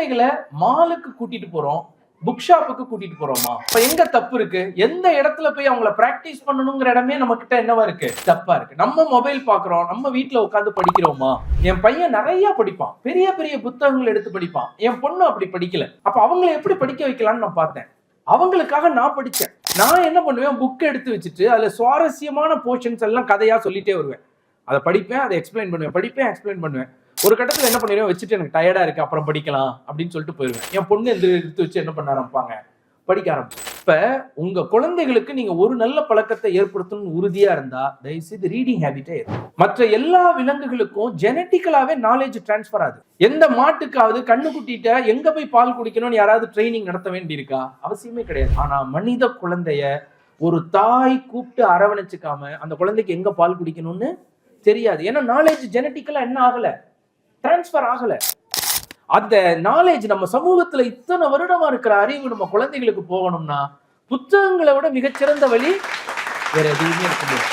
குழந்தைகளை மாலுக்கு கூட்டிட்டு போறோம் புக் ஷாப்புக்கு கூட்டிட்டு போறோமா? இப்ப எங்க தப்பு இருக்கு? எந்த இடத்துல போய் அவங்கள பிராக்டிஸ் பண்ணணுங்கிற இடமே நம்ம கிட்ட என்னவா இருக்கு? தப்பா இருக்கு. நம்ம மொபைல் பாக்குறோம் நம்ம வீட்டுல உட்காந்து படிக்கிறோமா? என் பையன் நிறைய படிப்பான். பெரிய பெரிய புத்தகங்கள் எடுத்து படிப்பான். என் பொண்ணு அப்படி படிக்கல. அப்ப அவங்கள எப்படி படிக்க வைக்கலாம்னு நான் பார்த்தேன். அவங்களுக்காக நான் படிச்சேன். நான் என்ன பண்ணுவேன்? புக் எடுத்து வச்சுட்டு அதுல சுவாரஸ்யமான போர்ஷன்ஸ் எல்லாம் கதையா சொல்லிட்டே வருவேன். அதை படிப்பேன் அதை எக்ஸ்பிளைன் பண்ணுவேன் படிப்பேன் எக்ஸ்பிளைன் பண்ணுவேன். ஒரு கட்டத்துல என்ன பண்ணிடுவேன்? வச்சுட்டு எனக்கு டயர்டா இருக்கு அப்புறம் படிக்கலாம் அப்படின்னு சொல்லிட்டு போயிருவேன். என் பொண்ணு எந்த எடுத்து வச்சு என்ன பண்ண ஆரம்பிப்பாங்க? படிக்க ஆரம்பிச்சு. இப்ப உங்க குழந்தைகளுக்கு நீங்க ஒரு நல்ல பழக்கத்தை ஏற்படுத்தணும்னு உறுதியா இருந்தா தயவுசெய்து ரீடிங் ஹேபிட்டே இருக்கும் மற்ற எல்லா விலங்குகளுக்கும் ஜெனட்டிக்கலாவே நாலேஜ் டிரான்ஸ்ஃபர் ஆகுது. எந்த மாட்டுக்காவது கண்ணுக்குட்டிகிட்ட எங்க போய் பால் குடிக்கணும்னு யாராவது ட்ரைனிங் நடத்த வேண்டியிருக்கா? அவசியமே கிடையாது. ஆனா மனித குழந்தைய ஒரு தாய் கூப்பிட்டு அரவணைச்சுக்காம அந்த குழந்தைக்கு எங்க பால் குடிக்கணும்னு தெரியாது. ஏன்னா நாலேஜ் ஜெனட்டிக்கலா என்ன ஆகலை? டிரான்ஸ்ஃபர் ஆகல. அந்த நாலேஜ் நம்ம சமூகத்துல இத்தனை வருடமா இருக்கிற அறிவு நம்ம குழந்தைகளுக்கு போகணும்னா புத்தகங்களை விட மிகச்சிறந்த வழி வேற எதுவுமே இருக்க முடியாது.